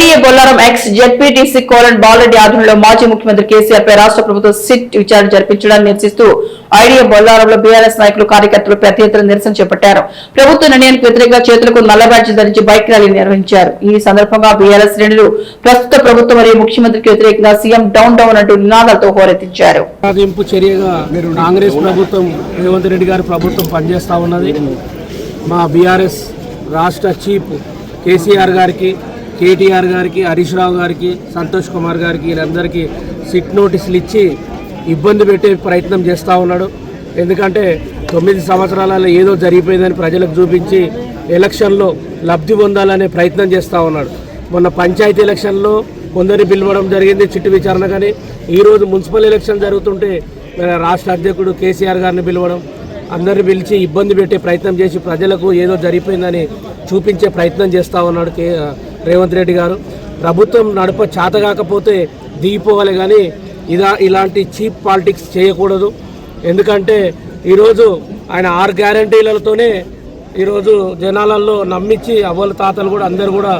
IDA Bollaram ex ZPTC Kolan Balareddy ఆధ్వర్యంలో మాజీ ముఖ్యమంత్రి కేసీఆర్ పై రాష్ట్ర ప్రభుత్వం సిట్ విచారణ జరిపించడాన్ని నిరసిస్తూ ఐడిఏ బొల్లారంలో బీఆర్ఎస్ నాయకులు కార్యకర్తలు పెద్ద ఎత్తున నిరసన చేపట్టారు. ప్రభుత్వ నిర్ణయానికి వ్యతిరేకంగా చేతులకు నల్ల బ్యాడ్జీ ధరించి బైక్ ర్యాలీ నిర్వహించారు. ఈ సందర్భంగా బీఆర్ఎస్ శ్రేణులు ప్రస్తుత ప్రభుత్వం మరియు ముఖ్యమంత్రికి వ్యతిరేకంగా సీఎం డౌన్ డౌన్ అంటూ నినాదాలతో హోరెత్తించారు. కాంగ్రెస్ ప్రభుత్వం రేవంత్ రెడ్డి గారి ప్రభుత్వం పనిచేస్తూ ఉన్నది. మా బీఆర్ఎస్ రాష్ట్ర చీఫ్ కేసీఆర్ గారికి కేటీఆర్ గారికి హరీష్ రావు గారికి సంతోష్ కుమార్ గారికి వీళ్ళందరికీ సిట్ నోటీసులు ఇచ్చి ఇబ్బంది పెట్టే ప్రయత్నం చేస్తూ ఉన్నాడు. ఎందుకంటే తొమ్మిది సంవత్సరాలలో ఏదో జరిగిపోయిందని ప్రజలకు చూపించి ఎలక్షన్లో లబ్ధి పొందాలనే ప్రయత్నం చేస్తూ ఉన్నాడు. మొన్న పంచాయతీ ఎలక్షన్లో కొందరిని పిలవడం జరిగింది చిట్టు విచారణ కానీ. ఈరోజు మున్సిపల్ ఎలక్షన్ జరుగుతుంటే రాష్ట్ర అధ్యక్షుడు కేసీఆర్ గారిని పిలవడం అందరిని పిలిచి ఇబ్బంది పెట్టే ప్రయత్నం చేసి ప్రజలకు ఏదో జరిగిపోయిందని చూపించే ప్రయత్నం చేస్తూ ఉన్నాడు కే రేవంత్ రెడ్డి గారు. ప్రభుత్వం నడప చేతగాకపోతే దిగిపోవాలి కానీ ఇదా ఇలాంటి చీప్ పాలిటిక్స్ చేయకూడదు. ఎందుకంటే ఈరోజు ఆయన ఆరు గ్యారంటీలతోనే ఈరోజు జనాలలో నమ్మించి అవ్వల తాతలు కూడా అందరు కూడా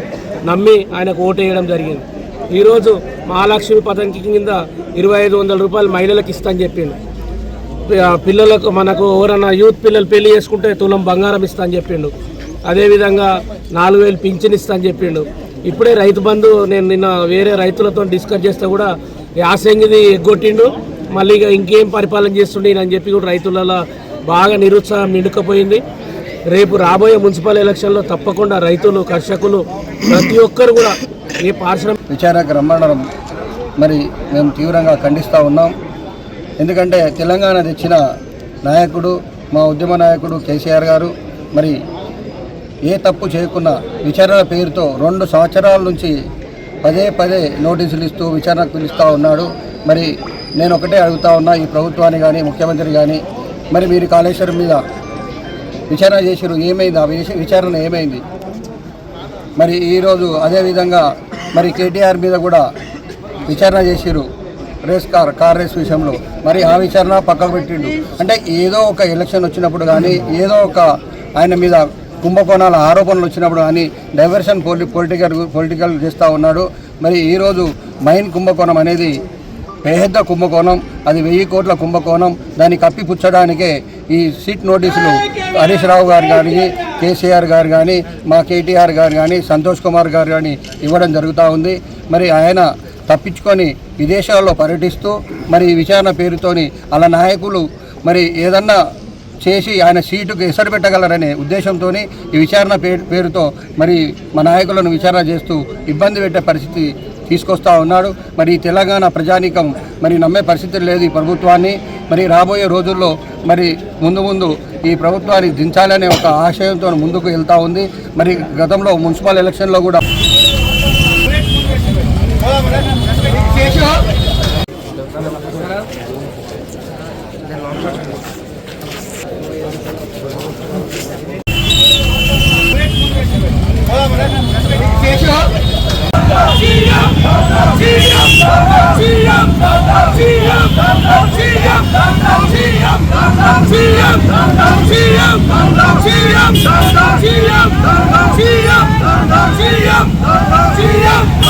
నమ్మి ఆయనకు ఓటు వేయడం జరిగింది. ఈరోజు మహాలక్ష్మి పథకం కింద ఇరవై ఐదు వందల రూపాయలు మహిళలకు ఇస్తా అని చెప్పిండు. పిల్లలకు మనకు ఎవరన్నా యూత్ పిల్లలు పెళ్ళి చేసుకుంటే తులం బంగారం ఇస్తా అని చెప్పిండు. అదేవిధంగా నాలుగు వేలు పింఛన్ ఇస్తా అని చెప్పిండు. ఇప్పుడే రైతు బంధు నేను నిన్న వేరే రైతులతో డిస్కస్ చేస్తే కూడా యాసంగిది ఎగ్గొట్టిండు. మళ్ళీ ఇక ఇంకేం పరిపాలన చేస్తుండే అని చెప్పి కూడా రైతులలో బాగా నిరుత్సాహం నిండుకపోయింది. రేపు రాబోయే మున్సిపల్ ఎలక్షన్లో తప్పకుండా రైతులు కర్షకులు ప్రతి ఒక్కరు కూడా ఏ పారిశ్రామిక విచారణకు రమ్మడం మరి మేము తీవ్రంగా ఖండిస్తూ ఉన్నాం. ఎందుకంటే తెలంగాణ తెచ్చిన నాయకుడు మా ఉద్యమ నాయకుడు కేసీఆర్ గారు మరి ఏ తప్పు చేయకున్నా విచారణ పేరుతో రెండు సంవత్సరాల నుంచి పదే పదే నోటీసులు ఇస్తూ విచారణకు పిలుస్తూ ఉన్నాడు. మరి నేను ఒకటే అడుగుతా ఉన్నా ఈ ప్రభుత్వాన్ని కానీ ముఖ్యమంత్రి కానీ మరి మీరు కాళేశ్వరం మీద విచారణ చేసారు ఏమైంది? ఆ విచారణ ఏమైంది? మరి ఈరోజు అదేవిధంగా మరి కేటీఆర్ మీద కూడా విచారణ చేసిరు రేస్ కార్ కార్ రేస్ విషయంలో. మరి ఆ విచారణ పక్కకు పెట్టిండు. అంటే ఏదో ఒక ఎలక్షన్ వచ్చినప్పుడు కానీ ఏదో ఒక ఆయన మీద కుంభకోణాల ఆరోపణలు వచ్చినప్పుడు కానీ డైవర్షన్ పొలి పొలిటికల్ పొలిటికల్ చేస్తూ ఉన్నాడు. మరి ఈరోజు మైన్ కుంభకోణం అనేది పెద్ద కుంభకోణం అది వెయ్యి కోట్ల కుంభకోణం. దాన్ని కప్పిపుచ్చడానికే ఈ సీట్ నోటీసులు హరీష్ రావు గారు కానీ కేసీఆర్ గారు కానీ మా కేటీఆర్ గారు కానీ సంతోష్ కుమార్ గారు కానీ ఇవ్వడం జరుగుతూ ఉంది. మరి ఆయన తప్పించుకొని విదేశాల్లో పర్యటిస్తూ మరి ఈ విచారణ పేరుతోని అలా నాయకులు మరి ఏదన్నా చేసి ఆయన సీటుకు ఎసరు పెట్టగలరనే ఉద్దేశంతో ఈ విచారణ పేరుతో మరి మా నాయకులను విచారణ చేస్తూ ఇబ్బంది పెట్టే పరిస్థితి తీసుకొస్తా ఉన్నాడు. మరి తెలంగాణ ప్రజానీకం మరి నమ్మే పరిస్థితి లేదు ఈ ప్రభుత్వాన్ని. మరి రాబోయే రోజుల్లో మరి ముందు ముందు ఈ ప్రభుత్వాన్ని దించాలనే ఒక ఆశయంతో ముందుకు వెళ్తూ ఉంది. మరి గతంలో మున్సిపల్ ఎలక్షన్లో కూడా Siam, Siam, Siam, Siam, Siam, Siam, Siam,